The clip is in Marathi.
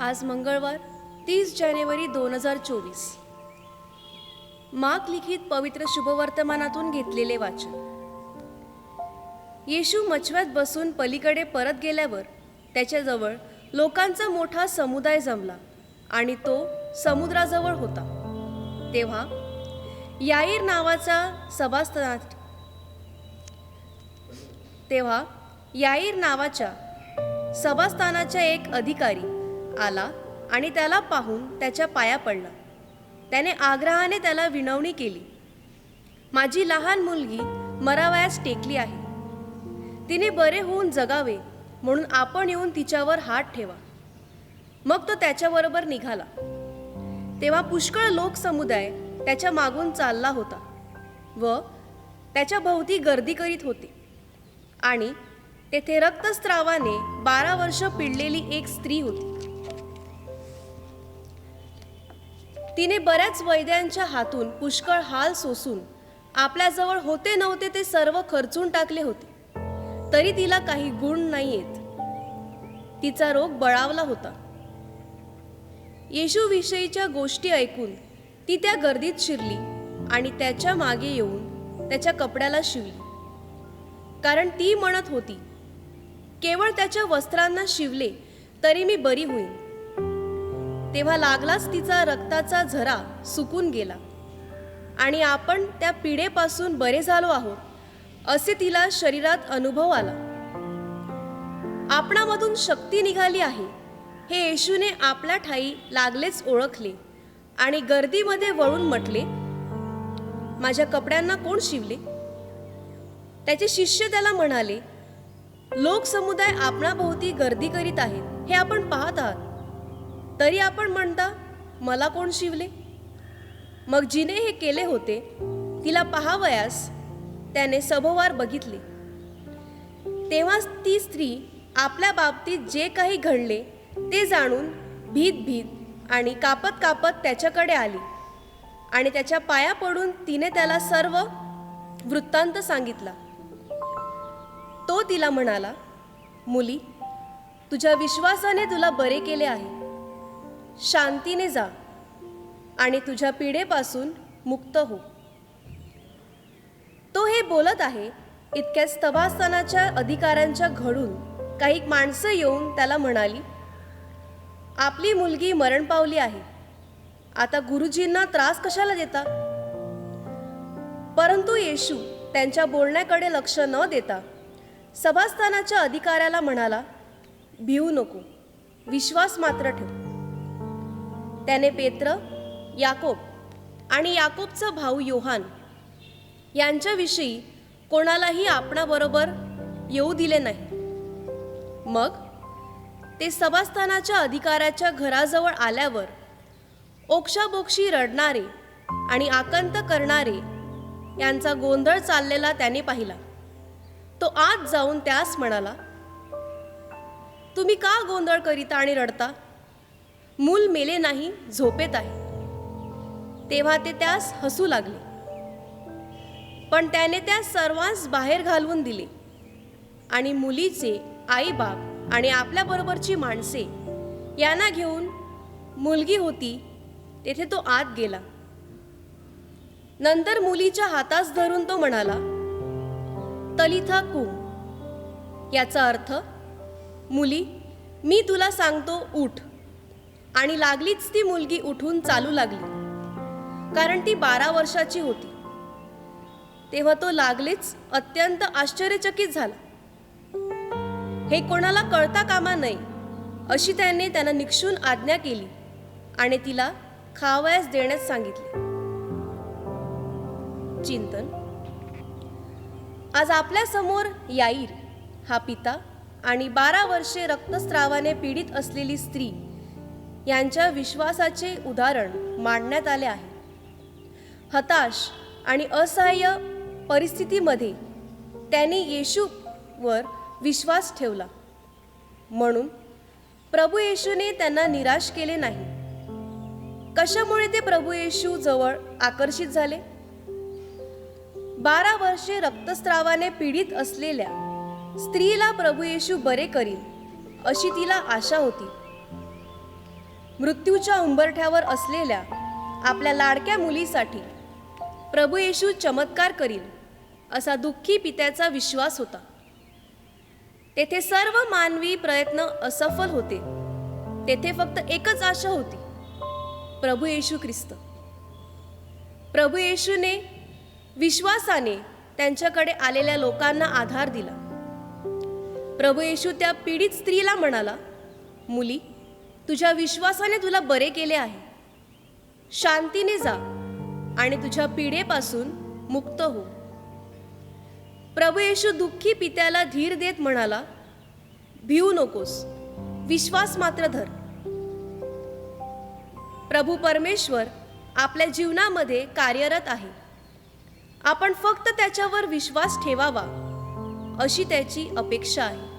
आज मंगळवार तीस जानेवारी दोन हजार चोवीस. माक लिखित पवित्र शुभवर्तमानातून घेतलेले वाचन. येशू मछव्यात बसून पलीकडे परत गेल्यावर त्याच्याजवळ लोकांचा मोठा समुदाय जमला आणि तो समुद्राजवळ होता. तेव्हा याईर नावाचा सभास्थानात तेव्हा याईर नावाच्या सभास्थानाच्या एक अधिकारी आला आणि त्याला पाहून त्याच्या पाया पडला. त्याने आग्रहाने त्याला विनवणी केली. माझी लहान मुलगी मरावयास टेकली आहे. तिने बरे होऊन जगावे म्हणून आपण येऊन तिच्यावर हात ठेवा. मग तो त्याच्याबरोबर निघाला. तेव्हा पुष्कळ लोकसमुदाय त्याच्या मागून चालला होता व त्याच्या भोवती गर्दी करीत होते. आणि तेथे रक्तस्त्रावाने बारा वर्ष पिळलेली एक स्त्री होती. तिने बऱ्याच वैद्यांच्या हातून पुष्कळ हाल सोसून आपल्याजवळ होते नव्हते ते सर्व खर्चून टाकले होते. तरी तिला काही गुण नाही येत तिचा रोग बळावला होता. येशूविषयीच्या गोष्टी ऐकून ती त्या गर्दीत शिरली आणि त्याच्यामागे येऊन त्याच्या कपड्याला शिवली. कारण ती म्हणत होती केवळ त्याच्या वस्त्रांना शिवले तरी मी बरी होईन. तेव्हा लागलाच तिचा रक्ताचा झरा सुकून गेला. आणि आपण त्या पिढेपासून बरे झालो आहोत असे तिला शरीरात अनुभव आला. आपणामधून शक्ती निघाली आहे हे येशूने आपल्या ठाई लागलेच ओळखले आणि गर्दीमध्ये वळून म्हटले माझ्या कपड्यांना कोण शिवले? त्याचे शिष्य त्याला म्हणाले लोकसमुदाय आपणाभोवती गर्दी करीत आहेत हे आपण पाहत आहात. तरी आपण म्हणता मला कोण शिवले? मग जिने हे केले होते तिला पहावयास त्याने सभोवार बघितले. तेव्हा ती स्त्री आपल्या बाबतीत जे काही घडले ते जाणून भीत भीत आणि कापत कापत त्याच्याकडे आली आणि त्याच्या पाया पडून तिने त्याला सर्व वृत्तांत सांगितला. तो तिला म्हणाला मुली तुझ्या विश्वासाने तुला बरे केले आहे. शांतीने जा आणि तुझ्या पिढेपासून मुक्त हो. तो हे बोलत आहे इतक्या स्तभास्थानाच्या अधिकाऱ्यांच्या घडून काही माणसं येऊन त्याला म्हणाली आपली मुलगी मरण पावली आहे. आता गुरुजींना त्रास कशाला देता? परंतु येशू त्यांच्या बोलण्याकडे लक्ष न देता सभास्थानाच्या अधिकाऱ्याला म्हणाला भिवू नको. विश्वास मात्र ठेव. त्याने पेत्र याकोब आणि याकोबचा भाऊ योहान यांच्याविषयी कोणालाही आपणाबरोबर येऊ दिले नाही. मग ते सभास्थानाच्या अधिकाऱ्याच्या घराजवळ आल्यावर ओक्षाबोक्षी रडणारे आणि आकंत करणारे यांचा गोंधळ चाललेला त्याने पाहिला. तो आत जाऊन त्यास म्हणाला तुम्ही का गोंधळ करीता आणि रडता? मूल मेले नाही झोपेत आहे. तेव्हा ते त्यास हसू लागले. पण त्याने त्या सर्वांस बाहेर घालवून दिले. आणि मुलीचे आईबाप आणि आपल्याबरोबरची माणसे यांना घेऊन मुलगी होती तेथे तो आत गेला. नंतर मुलीच्या हातास धरून तो म्हणाला तलिथा कुम. याचा अर्थ मुली मी तुला सांगतो उठ. आणि लागलीच ती मुलगी उठून चालू लागली. कारण ती बारा वर्षाची होती. तेव्हा तो लागलीच अत्यंत आश्चर्यचकित झाला. हे कोणाला कळता कामा नये अशी त्याने त्यांना निक्षून आज्ञा केली आणि तिला खावयास देण्यास सांगितले. चिंतन. आज आपल्यासमोर याईर हा पिता आणि बारा वर्षे रक्तस्रावाने पीडित असलेली स्त्री यांच्या विश्वासाचे उदाहरण मांडण्यात आले आहे. हताश आणि असहाय्य परिस्थितीमध्ये त्यांनी येशूवर विश्वास ठेवला. म्हणून प्रभू येशूने त्यांना निराश केले नाही. कशामुळे ते प्रभू येशू जवळ आकर्षित झाले? बारा वर्षे रक्तस्रावाने पीडित असलेल्या स्त्रीला प्रभू येशू बरे करील अशी तिला आशा होती. मृत्यूच्या उंबरठ्यावर असलेल्या आपल्या लाडक्या मुलीसाठी प्रभू येशू चमत्कार करील असा दुःखी पित्याचा विश्वास होता. तेथे सर्व मानवी प्रयत्न असफल होते. तेथे फक्त एकच आशा होती प्रभू येशू ख्रिस्त. प्रभू येशूने विश्वासाने त्यांच्याकडे आलेल्या लोकांना आधार दिला. प्रभू येशू त्या पीडित स्त्रीला म्हणाला मुली तुझ्या विश्वासाने तुला बरे केले आहे. शांतीने जा आणि तुझ्या पिढेपासून मुक्त हो. प्रभू येशू दुःखी पित्याला धीर देत म्हणाला भिवू नकोस विश्वास मात्र धर. प्रभू परमेश्वर आपल्या जीवनामध्ये कार्यरत आहे. आपण फक्त त्याच्यावर विश्वास ठेवावा अशी त्याची अपेक्षा आहे.